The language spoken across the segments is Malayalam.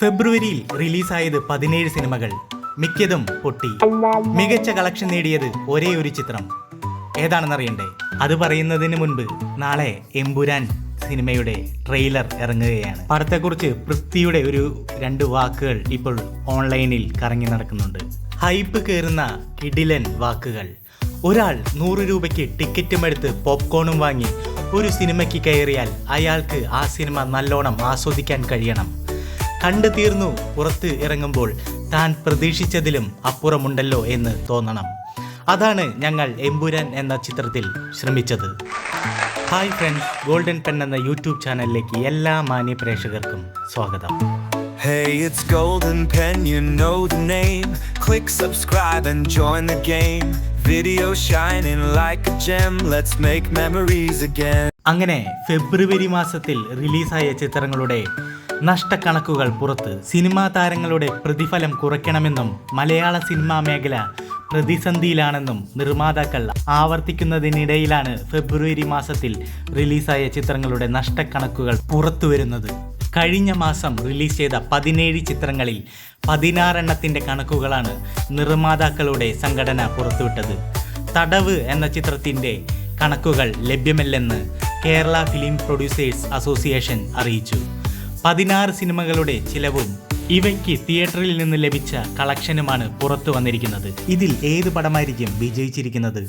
ഫെബ്രുവരിയിൽ റിലീസായത് പതിനേഴ് സിനിമകൾ. മിക്കതും പൊട്ടി. മികച്ച കളക്ഷൻ നേടിയത് ഒരേ ഒരു ചിത്രം. ഏതാണെന്നറിയണ്ടേ? അത് പറയുന്നതിന് മുൻപ് നാളെ എമ്പുരാൻ സിനിമയുടെ ട്രെയിലർ ഇറങ്ങുകയാണ്. പടത്തെക്കുറിച്ച് പൃഥ്വിയുടെ ഒരു രണ്ട് വാക്കുകൾ ഇപ്പോൾ ഓൺലൈനിൽ കറങ്ങി നടക്കുന്നുണ്ട്. ഹൈപ്പ് കയറുന്ന കിടിലൻ വാക്കുകൾ. ഒരാൾ നൂറ് രൂപയ്ക്ക് ടിക്കറ്റും എടുത്ത് പോപ്കോണും വാങ്ങി ഒരു സിനിമയ്ക്ക് കയറിയാൽ അയാൾക്ക് ആ സിനിമ നല്ലോണം ആസ്വദിക്കാൻ കഴിയണം. കണ്ടു തീർന്നു പുറത്ത് ഇറങ്ങുമ്പോൾ താൻ പ്രതീക്ഷിച്ചതിലും അപ്പുറമുണ്ടല്ലോ എന്ന് തോന്നണം അതാണ് ഞങ്ങൾ എമ്പുരാൻ എന്ന ചിത്രത്തിൽ ശ്രമിച്ചത് ഹായ് ഫ്രണ്ട്സ് ഗോൾഡൻ പെൻ എന്ന യൂട്യൂബ് ചാനലിലേക്ക് എല്ലാ മാന്യ പ്രേക്ഷകർക്കും സ്വാഗതം Hey, it's Golden Pen, you know the name. Click subscribe and join the game. Video shining like a gem, let's make memories again. അങ്ങനെ ഫെബ്രുവരി മാസത്തിൽ റിലീസായ ചിത്രങ്ങളുടെ നഷ്ടക്കണക്കുകൾ പുറത്ത് സിനിമാ താരങ്ങളുടെ പ്രതിഫലം കുറയ്ക്കണമെന്നും മലയാള സിനിമാ മേഖല പ്രതിസന്ധിയിലാണെന്നും നിർമ്മാതാക്കൾ ആവർത്തിക്കുന്നതിനിടയിലാണ് ഫെബ്രുവരി മാസത്തിൽ റിലീസായ ചിത്രങ്ങളുടെ നഷ്ടക്കണക്കുകൾ പുറത്തുവരുന്നത്. കഴിഞ്ഞ മാസം റിലീസ് ചെയ്ത പതിനേഴ് ചിത്രങ്ങളിൽ പതിനാറെണ്ണത്തിന്റെ കണക്കുകളാണ് നിർമ്മാതാക്കളുടെ സംഘടന പുറത്തുവിട്ടത്. തടവ് എന്ന ചിത്രത്തിന്റെ കണക്കുകൾ ലഭ്യമല്ലെന്ന് കേരള ഫിലിം പ്രൊഡ്യൂസേഴ്സ് അസോസിയേഷൻ അറിയിച്ചു. പതിനാറ് സിനിമകളുടെ ചിലവും ഇവയ്ക്ക് തിയേറ്ററിൽ നിന്ന് ലഭിച്ച കളക്ഷനുമാണ് പുറത്തു വന്നിരിക്കുന്നത്. ഇതിൽ ഏത് പടമായിരിക്കും വിജയിച്ചിരിക്കുന്നത്?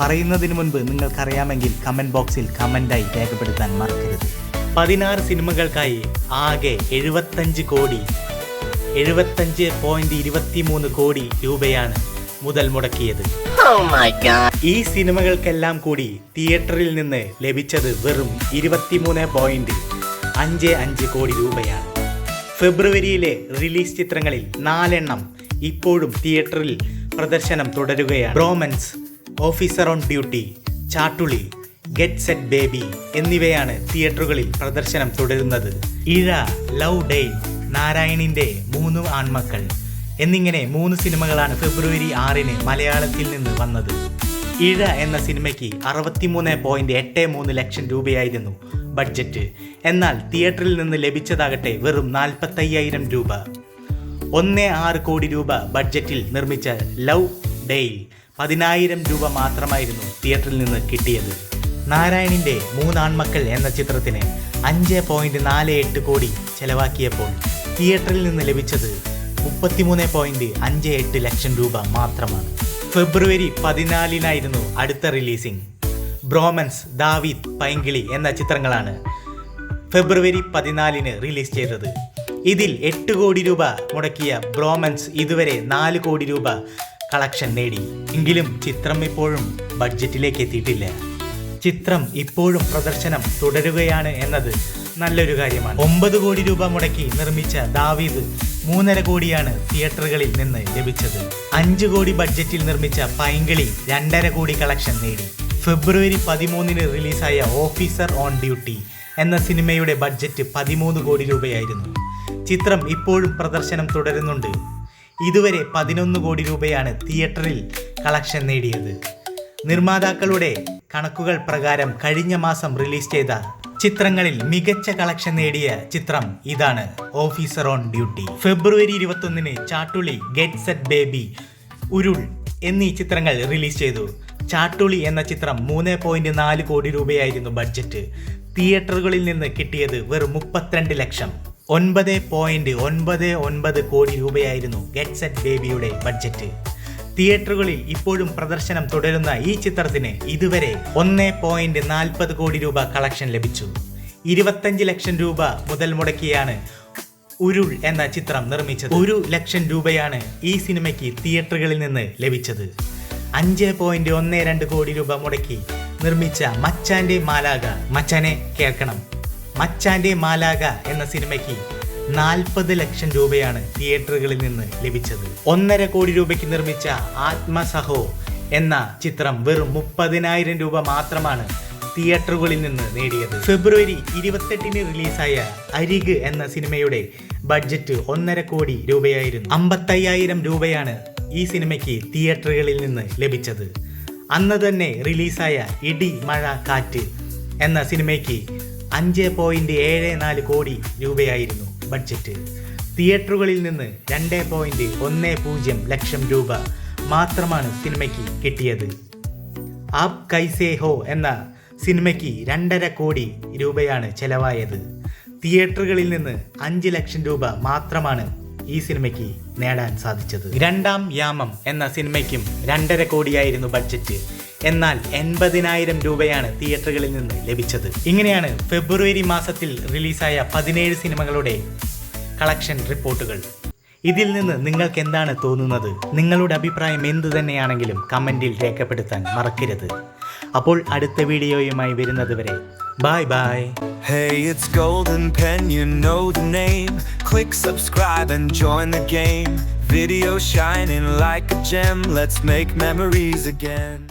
പറയുന്നതിന് മുൻപ് നിങ്ങൾക്കറിയാമെങ്കിൽ കമന്റ് ബോക്സിൽ കമന്റായി രേഖപ്പെടുത്താൻ മറക്കരുത്. പതിനാറ് സിനിമകൾക്കായി ആകെ എഴുപത്തഞ്ച് കോടി എഴുപത്തഞ്ച് പോയിന്റ് ഇരുപത്തി മൂന്ന് കോടി രൂപയാണ് മുതൽ മുടക്കിയത്. Oh. ഈ സിനിമകൾക്കെല്ലാം കൂടി തിയേറ്ററിൽ നിന്ന് ലഭിച്ചത് വെറും ഇരുപത്തിമൂന്ന് പോയിന്റ് അഞ്ച് അഞ്ച് കോടി രൂപയാണ്. ഫെബ്രുവരിയിലെ റിലീസ് ചിത്രങ്ങളിൽ നാലെണ്ണം ഇപ്പോഴും തിയേറ്ററിൽ പ്രദർശനം തുടരുകയാണ്. Bromance officer on duty Chattuli get set baby എന്നിവയാണ് തിയേറ്ററുകളിൽ പ്രദർശനം തുടരുന്നത്. ഇഴ ലവ് ഡേ നാരായണിന്റെ മൂന്ന് ആൺമക്കൾ എന്നിങ്ങനെ മൂന്ന് സിനിമകളാണ് ഫെബ്രുവരി ആറിന് മലയാളത്തിൽ നിന്ന് വന്നത്. ഇഴ എന്ന സിനിമയ്ക്ക് അറുപത്തിമൂന്ന് പോയിന്റ് എട്ട് മൂന്ന് ലക്ഷം രൂപയായിരുന്നു ബഡ്ജറ്റ്. എന്നാൽ തിയേറ്ററിൽ നിന്ന് ലഭിച്ചതാകട്ടെ വെറും നാൽപ്പത്തയ്യായിരം രൂപ. ഒന്ന് ആറ് കോടി രൂപ ബഡ്ജറ്റിൽ നിർമ്മിച്ച ലവ് ഡേയിൽ പതിനായിരം രൂപ മാത്രമായിരുന്നു തിയേറ്ററിൽ നിന്ന് കിട്ടിയത്. നാരായണിന്റെ മൂന്നാൺമക്കൾ എന്ന ചിത്രത്തിന് അഞ്ച് പോയിന്റ് നാല് എട്ട് കോടി ചെലവാക്കിയപ്പോൾ തിയേറ്ററിൽ നിന്ന് ലഭിച്ചത് മുപ്പത്തിമൂന്ന് പോയിന്റ് അഞ്ച് എട്ട് ലക്ഷം രൂപ മാത്രമാണ്. ഫെബ്രുവരി പതിനാലിനായിരുന്നു അടുത്ത റിലീസിംഗ്. ബ്രോമൻസ് ദാവീദ് പൈങ്കിളി എന്ന ചിത്രങ്ങളാണ് ഫെബ്രുവരി പതിനാലിന് റിലീസ് ചെയ്തത്. ഇതിൽ എട്ട് കോടി രൂപ മുടക്കിയ ബ്രോമൻസ് ഇതുവരെ നാല് കോടി രൂപ കളക്ഷൻ നേടി. എങ്കിലും ചിത്രം ഇപ്പോഴും ബഡ്ജറ്റിലേക്ക് എത്തിയിട്ടില്ല. ചിത്രം ഇപ്പോഴും പ്രദർശനം തുടരുകയാണ് എന്നത് നല്ലൊരു കാര്യമാണ്. ഒമ്പത് കോടി രൂപ മുടക്കി നിർമ്മിച്ച ദാവീദ് മൂന്നര കോടിയാണ് തിയേറ്ററുകളിൽ നിന്ന് ലഭിച്ചത്. അഞ്ച് കോടി ബഡ്ജറ്റിൽ നിർമ്മിച്ച പൈങ്കിളി രണ്ടര കോടി കളക്ഷൻ നേടി. ഫെബ്രുവരി പതിമൂന്നിന് റിലീസായ ഓഫീസർ ഓൺ ഡ്യൂട്ടി എന്ന സിനിമയുടെ ബഡ്ജറ്റ് പതിമൂന്ന് കോടി രൂപയായിരുന്നു. ചിത്രം ഇപ്പോഴും പ്രദർശനം തുടരുന്നുണ്ട്. ഇതുവരെ പതിനൊന്ന് കോടി രൂപയാണ് തിയേറ്ററിൽ കളക്ഷൻ നേടിയത്. നിർമ്മാതാക്കളുടെ കണക്കുകൾ പ്രകാരം കഴിഞ്ഞ മാസം റിലീസ് ചെയ്ത ചിത്രങ്ങളിൽ മികച്ച കളക്ഷൻ നേടിയ ചിത്രം ഇതാണ്. ഓഫീസർ ഓൺ ഡ്യൂട്ടി ഫെബ്രുവരി ഇരുപത്തൊന്നിന് ചാട്ടുളി ഗെറ്റ് സെറ്റ് ബേബി ഉരുൾ എന്നീ ചിത്രങ്ങൾ റിലീസ് ചെയ്തു. ചാട്ടുളി എന്ന ചിത്രം മൂന്ന് പോയിന്റ് നാല് കോടി രൂപയായിരുന്നു ബഡ്ജറ്റ് തിയേറ്ററുകളിൽ നിന്ന് കിട്ടിയത് വെറും മുപ്പത്തിരണ്ട് ലക്ഷം. ഒൻപത് പോയിന്റ് ഒൻപത് ഒൻപത് കോടി രൂപയായിരുന്നു ഗെറ്റ് സെറ്റ് ബേബിയുടെ ബഡ്ജറ്റ് തിയേറ്ററുകളിൽ ഇപ്പോഴും പ്രദർശനം തുടരുന്ന ഈ ചിത്രത്തിന് ഇതുവരെ ഒന്ന് പോയിന്റ് നാൽപ്പത് കോടി രൂപ കളക്ഷൻ ലഭിച്ചു. ഇരുപത്തഞ്ച് ലക്ഷം രൂപ മുതൽ മുടക്കിയാണ് ഉരുൾ എന്ന ചിത്രം നിർമ്മിച്ചത്. ഒരു ലക്ഷം രൂപയാണ് ഈ സിനിമയ്ക്ക് തിയേറ്ററുകളിൽ നിന്ന് ലഭിച്ചത്. അഞ്ച് പോയിന്റ് ഒന്ന് രണ്ട് കോടി രൂപ മുടക്കി നിർമ്മിച്ച മച്ചാന്റെ മാലാക മച്ചാനെ കേൾക്കണം. മച്ചാന്റെ മാലാക എന്ന സിനിമയ്ക്ക് നാൽപ്പത് ലക്ഷം രൂപയാണ് തിയേറ്ററുകളിൽ നിന്ന് ലഭിച്ചത്. ഒന്നര കോടി രൂപയ്ക്ക് നിർമ്മിച്ച ആത്മസഹോ എന്ന ചിത്രം വെറും മുപ്പതിനായിരം രൂപ മാത്രമാണ് തിയേറ്ററുകളിൽ നിന്ന് നേടിയത്. ഫെബ്രുവരി ഇരുപത്തെട്ടിന് റിലീസായ അരിഗ് എന്ന സിനിമയുടെ ബഡ്ജറ്റ് ഒന്നര കോടി രൂപയായിരുന്നു. അമ്പത്തയ്യായിരം രൂപയാണ് ഈ സിനിമയ്ക്ക് തിയേറ്ററുകളിൽ നിന്ന് ലഭിച്ചത്. അന്ന് തന്നെ റിലീസായ ഇടി മഴ കാറ്റ് എന്ന സിനിമയ്ക്ക് അഞ്ച് പോയിന്റ് ഏഴ് നാല് കോടി രൂപയായിരുന്നു. ബഡ്ജറ്റ് തിയേറ്ററുകളിൽ നിന്ന് രണ്ട് പോയിന്റ് ഒന്ന് പൂജ്യം ലക്ഷം രൂപ മാത്രമാണ് സിനിമയ്ക്ക് കിട്ടിയത്. ആപ് കൈസേ ഹോ എന്ന സിനിമയ്ക്ക് രണ്ടര കോടി രൂപയാണ് ചെലവായത്. തിയേറ്ററുകളിൽ നിന്ന് അഞ്ച് ലക്ഷം രൂപ മാത്രമാണ് ഈ സിനിമയ്ക്ക് നേടാൻ സാധിച്ചത്. രണ്ടാം യാമം എന്ന സിനിമയ്ക്കും രണ്ടര കോടിയായിരുന്നു ബഡ്ജറ്റ് എന്നാൽ എൺപതിനായിരം രൂപയാണ് തിയേറ്ററുകളിൽ നിന്ന് ലഭിച്ചത് ഇങ്ങനെയാണ് ഫെബ്രുവരി മാസത്തിൽ റിലീസായ പതിനേഴ് സിനിമകളുടെ കളക്ഷൻ റിപ്പോർട്ടുകൾ ഇതിൽ നിന്ന് നിങ്ങൾക്ക് എന്താണ് തോന്നുന്നത് നിങ്ങളുടെ അഭിപ്രായം എന്തു തന്നെയാണെങ്കിലും കമന്റിൽ രേഖപ്പെടുത്താൻ മറക്കരുത് അപ്പോൾ അടുത്ത വീഡിയോയുമായി വരുന്നത് വരെ bye bye Hey, it's Golden Pen, you know the name. Click subscribe and join the game. Video shining like a gem, let's make memories again.